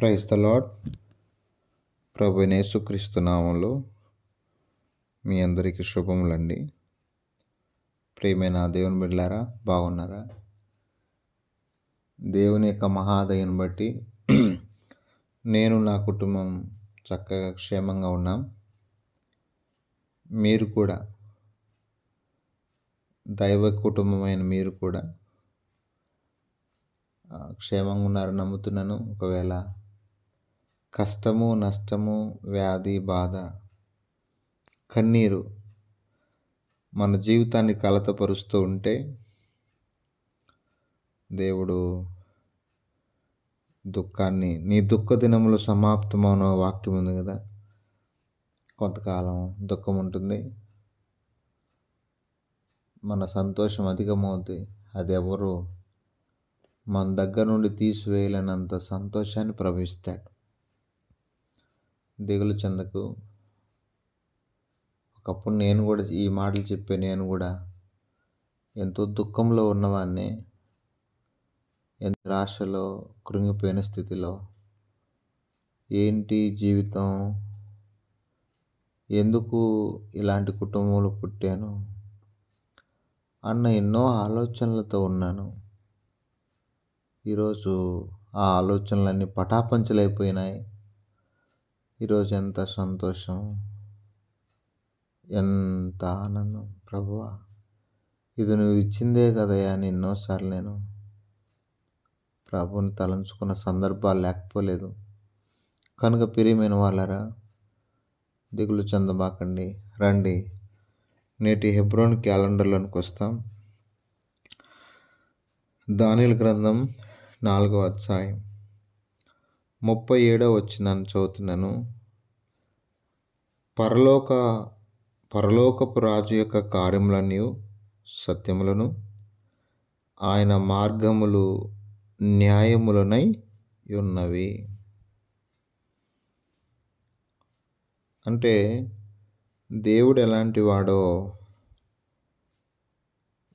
Praise the lord ప్రభు యేసుక్రీస్తు నామంలో మీ అందరికీ శుభములండి. ప్రేమైన దేవుని బిడ్డారా బాగున్నారా? దేవుని యొక్క మహాదయను బట్టి నేను నా కుటుంబం చక్కగా క్షేమంగా ఉన్నాం. మీరు కూడా దైవ కుటుంబమైన మీరు కూడా క్షేమంగా ఉన్నారని నమ్ముతున్నాను. ఒకవేళ కష్టము నష్టము వ్యాధి బాధ కన్నీరు మన జీవితాన్ని కలతపరుస్తూ ఉంటే దేవుడు దుఃఖాన్ని నీ దుఃఖ దినములు సమాప్తమవున వాక్యం ఉంది కదా? కొంతకాలం దుఃఖం ఉంటుంది. మన సంతోషం అధికమవుతుంది అది ఎవరు? మన దగ్గర నుండి తీసివేయలేనంత సంతోషాన్ని ప్రవహిస్తాడు. దిగులు చెందకు. ఒకప్పుడు నేను కూడా ఈ మాటలు చెప్పే నేను కూడా ఎంతో దుఃఖంలో ఉన్నవాడిని ఎంత రాశలో కృంగిపోయిన స్థితిలో. ఏంటి జీవితం? ఎందుకు ఇలాంటి కుటుంబంలో పుట్టాను? అన్న ఎన్నో ఆలోచనలతో ఉన్నాను. ఈరోజు ఆ ఆలోచనలన్నీ పటాపంచలైపోయినాయి. ఈరోజు ఎంత సంతోషం ఎంత ఆనందం. ప్రభువా ఇది నువ్వు ఇచ్చిందే కదయా అని ఎన్నోసార్లు నేను. ప్రభుని తలంచుకున్న సందర్భాలు లేకపోలేదు. కనుక ప్రియమైన వాళ్ళరా దిగులు చెందబాకండి రండి నేటి హెబ్రోన్ క్యాలెండర్లోనికి వస్తాం. దానిల గ్రంథం నాలుగవ అధ్యాయం. ముప్పై ఏడో వచ్చినాను చదువుతున్నాను. పరలోక పరలోకపు రాజు యొక్క కార్యములన్నీ సత్యములను ఆయన మార్గములు న్యాయములనై ఉన్నవి. అంటే దేవుడు ఎలాంటి వాడో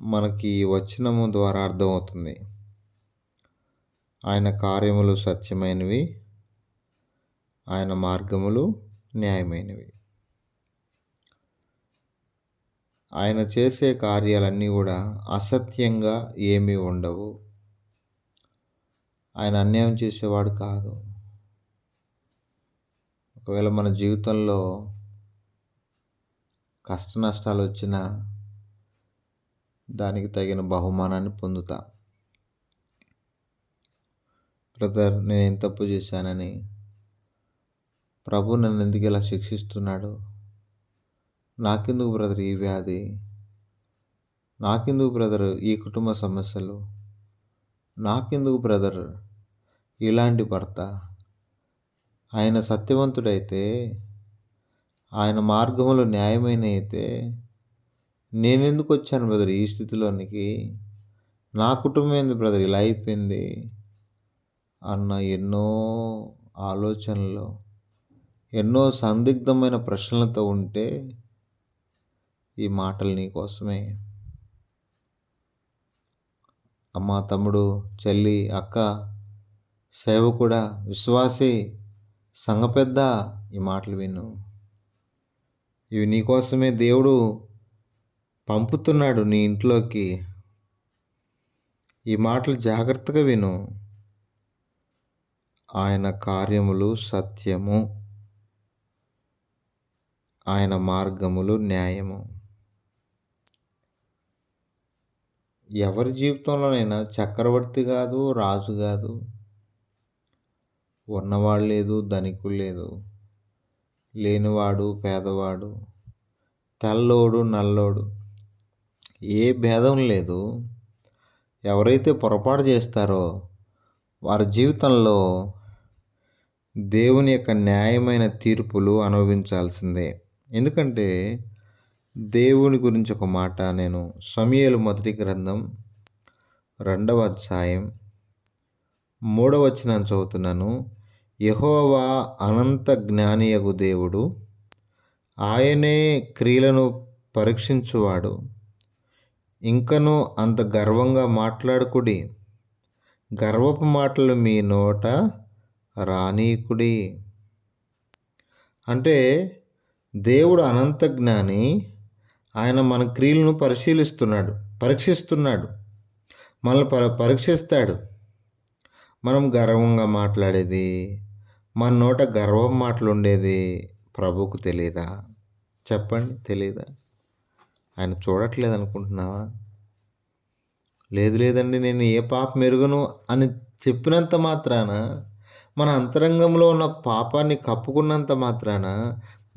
మనకి వచనము ద్వారా అర్థమవుతుంది. ఆయన కార్యములు సత్యమైనవి ఆయన మార్గములు న్యాయమైనవి. ఆయన చేసే కార్యాలన్నీ కూడా అసత్యంగా ఏమీ ఉండవు. ఆయన అన్యాయం చేసేవాడు కాదు. ఒకవేళ మన జీవితంలో కష్ట నష్టాలు వచ్చినా దానికి తగిన బహుమానాన్ని పొందుతాం. బ్రదర్ నేను ఏం తప్పు చేశానని? ప్రభు నన్ను ఎందుకు ఇలా శిక్షిస్తున్నాడు? నాకెందుకు బ్రదర్ ఈ వ్యాధి? నాకెందుకు బ్రదర్ ఈ కుటుంబ సమస్యలు? నాకెందుకు బ్రదర్ ఇలాంటి భర్త? ఆయన సత్యవంతుడైతే ఆయన మార్గంలో న్యాయమైన అయితే నేనెందుకు వచ్చాను బ్రదర్ ఈ స్థితిలోనికి? నా కుటుంబం ఏంది బ్రదర్ ఇలా అయిపోయింది? అన్న ఎన్నో ఆలోచనలు ఎన్నో సందిగ్ధమైన ప్రశ్నలతో ఉంటే ఈ మాటలు నీకోసమే అమ్మ తమ్ముడు చెల్లి అక్క సేవకుడ విశ్వాసి సంఘ పెద్ద ఈ మాటలు విను. ఇవి నీకోసమే దేవుడు పంపుతున్నాడు నీ ఇంట్లోకి. ఈ మాటలు జాగ్రత్తగా విను. ఆయన కార్యములు సత్యము ఆయన మార్గములు న్యాయము. ఎవరి జీవితంలోనైనా చక్రవర్తి కాదు రాజు కాదు ఉన్నవాడు లేదు ధనికుడు లేదు లేనివాడు పేదవాడు తెల్లోడు నల్లోడు ఏ భేదం లేదు. ఎవరైతే పొరపాటు చేస్తారో వారి జీవితంలో దేవుని యొక్క న్యాయమైన తీర్పులు అనుభవించాల్సిందే. ఎందుకంటే దేవుని గురించి ఒక మాట నేను సమయలు మొదటి గ్రంథం రెండవ అధ్యాయం మూడవ వచ్చిన చదువుతున్నాను. యహోవా అనంత జ్ఞానియగు దేవుడు ఆయనే క్రియలను పరీక్షించువాడు. ఇంకనూ అంత గర్వంగా మాట్లాడుకుడి గర్వపు మాటలు మీ నోట రానీకుడి. అంటే దేవుడు అనంత జ్ఞాని ఆయన మన క్రియలను పరిశీలిస్తున్నాడు పరీక్షిస్తున్నాడు మనల్ని పర పరీక్షిస్తాడు. మనం గర్వంగా మాట్లాడేది మన నోట గర్వం మాటలు ఉండేది ప్రభుకు తెలియదా చెప్పండి తెలియదా ఆయన చూడట్లేదు అనుకుంటున్నావా లేదు లేదండి నేను ఏ పాప మెరుగును అని చెప్పినంత మాత్రాన మన అంతరంగంలో ఉన్న పాపాన్ని కప్పుకున్నంత మాత్రాన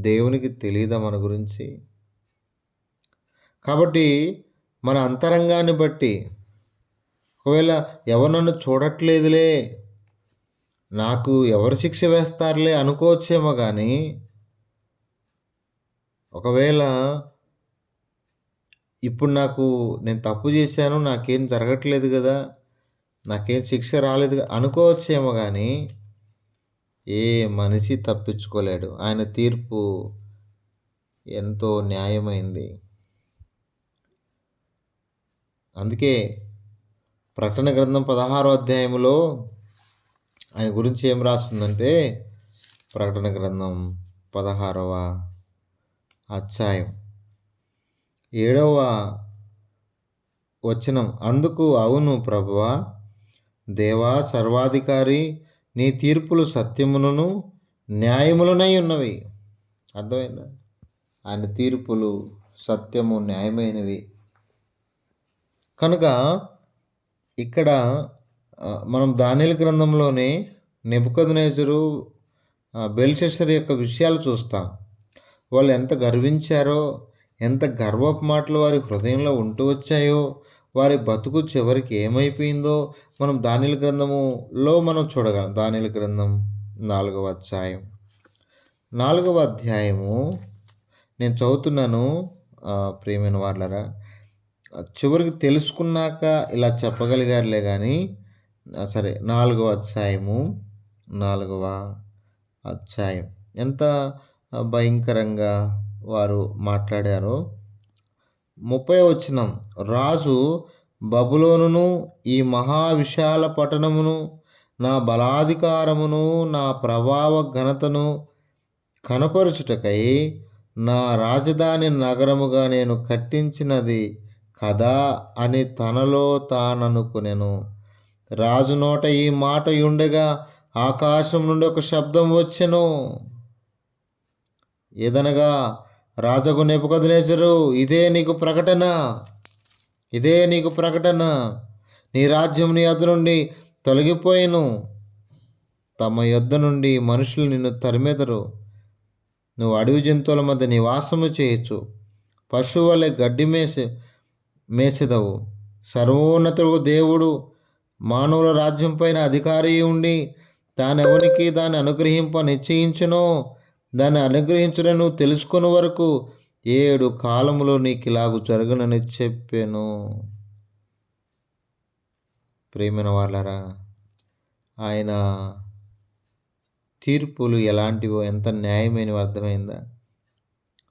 దేవునికి తెలియదా మన గురించి? కాబట్టి మన అంతరంగాన్ని బట్టి ఒకవేళ ఎవరు నన్ను చూడట్లేదులే నాకు ఎవరు శిక్ష వేస్తారులే అనుకోవచ్చేమో కానీ ఒకవేళ ఇప్పుడు నాకు నేను తప్పు చేశాను నాకేం జరగట్లేదు కదా నాకేం శిక్ష రాలేదు అనుకోవచ్చేమో కానీ ఏ మనిషి తప్పించుకోలేడు. ఆయన తీర్పు ఎంతో న్యాయమైంది. అందుకే ప్రకటన గ్రంథం పదహారో అధ్యాయంలో ఆయన గురించి ఏం రాస్తుందంటే ప్రకటన గ్రంథం పదహారవ అధ్యాయం. ఏడవ వచనం. అందుకు అవును ప్రభువా దేవా సర్వాధికారి నీ తీర్పులు సత్యములను న్యాయములనై ఉన్నవి. అర్థమైందా? ఆయన తీర్పులు సత్యము న్యాయమైనవి. కనుక ఇక్కడ మనం దానిల గ్రంథంలోనే నెబుకద్నేజరు బెల్షెషర్ యొక్క విషయాలు చూస్తాం. వాళ్ళు ఎంత గర్వించారో ఎంత గర్వపు మాటలు వారి హృదయంలో ఉంటూ వచ్చాయో వారి బతుకు చివరికి ఏమైపోయిందో మనం దానిల గ్రంథములో మనం చూడగలం. దానిల గ్రంథం నాలుగవ అధ్యాయం. నాలుగవ అధ్యాయము నేను చదువుతున్నాను ప్రేమైన వాళ్ళరా చివరికి తెలుసుకున్నాక ఇలా చెప్పగలిగారులే కానీ సరే నాలుగవ అధ్యాయము నాలుగవ అధ్యాయం. ఎంత భయంకరంగా వారు మాట్లాడారో ముప్పై వచ్చినం రాజు బబులోనును ఈ మహావిశాల పట్టణమును నా బలాధికారమును నా ప్రభావ ఘనతను కనపరుచుటకై నా రాజధాని నగరముగా నేను కట్టించినది కదా అని తనలో తాననుకునెను. రాజు నోట ఈ మాట ఉండగా ఆకాశం నుండి ఒక శబ్దం వచ్చెను. ఏదనగా రాజగు నెపకదనేసరు ఇదే నీకు ప్రకటన. ఇదే నీకు ప్రకటన. నీ రాజ్యం నీ యొద్ద నుండి తొలగిపోయాను. తమ యొద్ద నుండి మనుషులు నిన్ను తరిమెదరు. నువ్వు అడవి జంతువుల మధ్య నివాసము చేయొచ్చు పశువులే గడ్డి మేసే మేసెదవు. సర్వోన్నతుడు దేవుడు మానవుల రాజ్యం పైన అధికారి ఉండి తానెవనికి దాన్ని అనుగ్రహింప నిశ్చయించునో? దాన్ని అనుగ్రహించునను తెలుసుకుని వరకు ఏడు కాలములో నీకు ఇలాగు జరగనని చెప్పాను. ప్రేమైన వాళ్ళరా ఆయన తీర్పులు ఎలాంటివో ఎంత న్యాయమైనవి అర్థమైందా?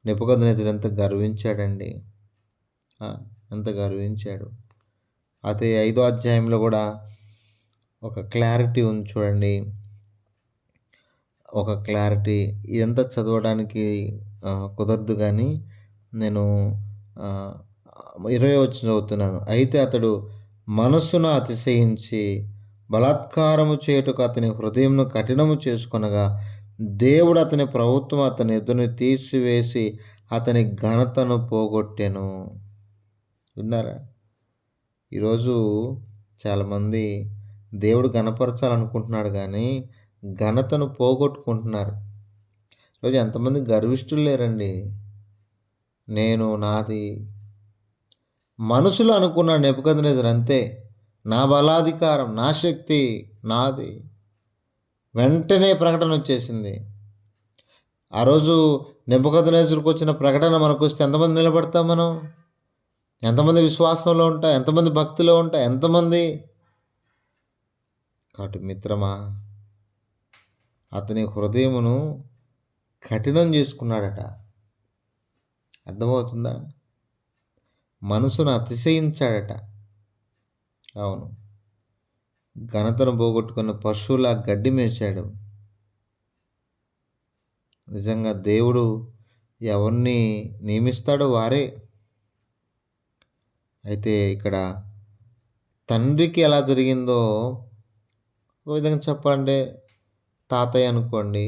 నిపుకథనేతుడు ఎంత గర్వించాడండి. ఎంత గర్వించాడు. అయితే ఐదో అధ్యాయంలో కూడా ఒక క్లారిటీ ఉంది చూడండి. ఒక క్లారిటీ ఇదంతా చదవడానికి కుదరదు కానీ నేను ఇరవై వచ్చిన చదువుతున్నాను. అయితే అతడు మనస్సును అతిశయించి బలాత్కారము చేయుటకు అతని హృదయంను కఠినము చేసుకొనగా దేవుడు అతని ప్రభుత్వం అతని ఎదురుని తీసివేసి అతని ఘనతను పోగొట్టాను. విన్నారా? ఈరోజు చాలామంది దేవుడు గణపరచాలనుకుంటున్నాడు కానీ ఘనతను పోగొట్టుకుంటున్నారు. ఈరోజు ఎంతమంది గర్విష్ఠులు లేరండి. నేను నాది మనసులో అనుకున్నాడు నెప్పుకదనేది అంతే. నా బలాధికారం నా శక్తి నాది. వెంటనే ప్రకటన వచ్చేసింది. ఆ రోజు నెబ్బకదనేజులకు వచ్చిన ప్రకటన మనకు వస్తే ఎంతమంది నిలబడతాం మనం? ఎంతమంది విశ్వాసంలో ఉంటా? ఎంతమంది భక్తిలో ఉంటా? ఎంతమంది? కాబట్టి మిత్రమా అతని హృదయమును కఠినం చేసుకున్నాడట. అర్థమవుతుందా? మనసును అతిశయించాడట. అవును. ఘనతను పోగొట్టుకున్న పశువుల గడ్డి మేశాడు నిజంగా దేవుడు ఎవరిని నియమిస్తాడో వారే. అయితే ఇక్కడ తండ్రికి ఎలా జరిగిందో ఒక విధంగా చెప్పాలంటే తాతయ్య అనుకోండి.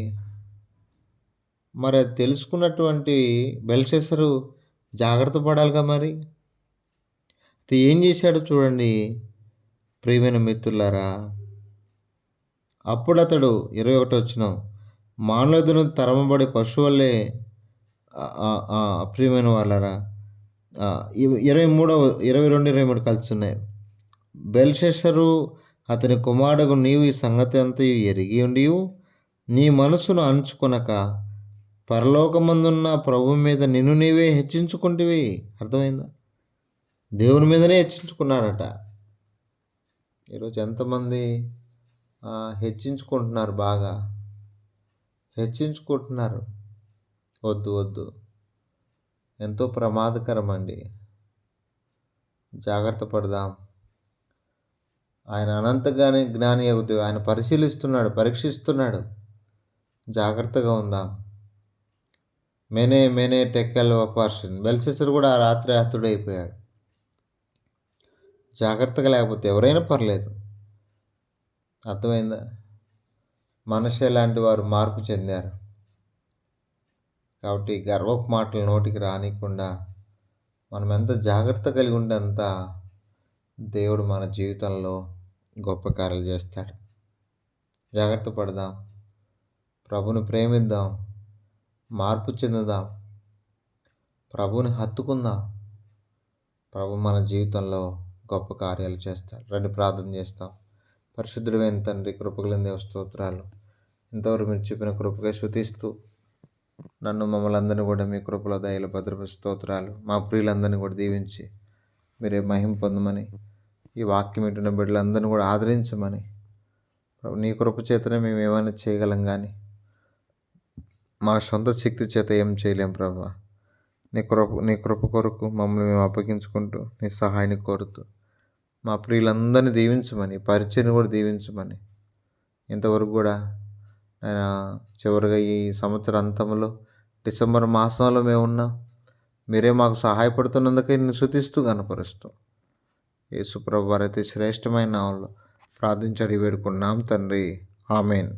మరి అది తెలుసుకున్నటువంటి బెల్షెసరు జాగ్రత్త పడాలిగా మరి? ఏం చేశాడో చూడండి ప్రియమైన మిత్రులారా. అప్పుడు అతడు ఇరవై ఒకటి వచ్చిన మానవులను తరమబడి పశువులే ప్రియమైన వాళ్ళరా. ఇరవై మూడవ ఇరవై రెండు ఇరవై మూడు కలుస్తున్నాయి బెల్షెసరు అతని కుమారుడు నీవు ఈ సంగతి అంతా ఎరిగి ఉండివు నీ మనసును అంచుకొనక పరలోకమందున్న ప్రభు మీద నిన్ను నీవే హెచ్చించుకుంటేవి. అర్థమైందా? దేవుని మీదనే హెచ్చించుకున్నారట. ఈరోజు ఎంతమంది హెచ్చించుకుంటున్నారు బాగా? హెచ్చించుకుంటున్నారు. వద్దు వద్దు. ఎంతో ప్రమాదకరం అండి జాగ్రత్త పడదాం. ఆయన అనంతగానే జ్ఞాని అవుతాయి ఆయన పరిశీలిస్తున్నాడు పరీక్షిస్తున్నాడు. జాగ్రత్తగా ఉందాం? మేనే మేనే టెక్కల్ పర్సన్ బెల్సెసర్ కూడా ఆ రాత్రి హతుడైపోయాడు. జాగ్రత్తగా లేకపోతే ఎవరైనా పర్లేదు. అర్థమైందా? మనిషి లాంటి వారు మార్పు చెందారు. కాబట్టి గర్వపు మాటలు నోటికి రానికుండా మనం ఎంత జాగ్రత్త కలిగి ఉంటే అంత దేవుడు మన జీవితంలో గొప్ప కార్యాలు చేస్తాడు. జాగ్రత్త పడదాం. ప్రభుని ప్రేమిద్దాం. మార్పు చెందుదాం. ప్రభుని హత్తుకుందాం. ప్రభు మన జీవితంలో గొప్ప కార్యాలు చేస్తాడు. రండి ప్రార్థన చేస్తాం. పరిశుద్ధులైన తండ్రి కృపగలిందే స్తోత్రాలు. ఇంతవరకు మీరు చెప్పిన కృపగా శృతిస్తూ నన్ను మమ్మల్ని అందరినీ కూడా మీ కృపలో దయలు భద్రప స్తోత్రాలు మా ప్రియులందరినీ కూడా దీవించి మీరే మహిం పొందమని ఈ వాక్యం వింటున్న బిడ్డలందరినీ కూడా ఆదరించమని. నీ కృప చేతనే మేము ఏమైనా చేయగలం కానీ మా సొంత శక్తి చేత ఏం చేయలేం ప్రభా. నీ కృప నీ కృప కొరకు మమ్మల్ని మేము అప్పగించుకుంటూ నీ సహాయాన్ని కోరుతూ మా ప్రియులందరినీ దీవించమని పరిచయం కూడా దీవించమని. ఇంతవరకు కూడా ఆయన చివరిగా ఈ సంవత్సర అంతంలో డిసెంబర్ మాసంలో మేము ఉన్నాం మీరే మాకు సహాయపడుతున్నందుకే నేను శృతిస్తూ కనపరుస్తాం యేసుప్రభు వారైతే శ్రేష్టమైన నామంలో ప్రార్థించడి వేడుకున్నాం తండ్రి. ఆమెన్.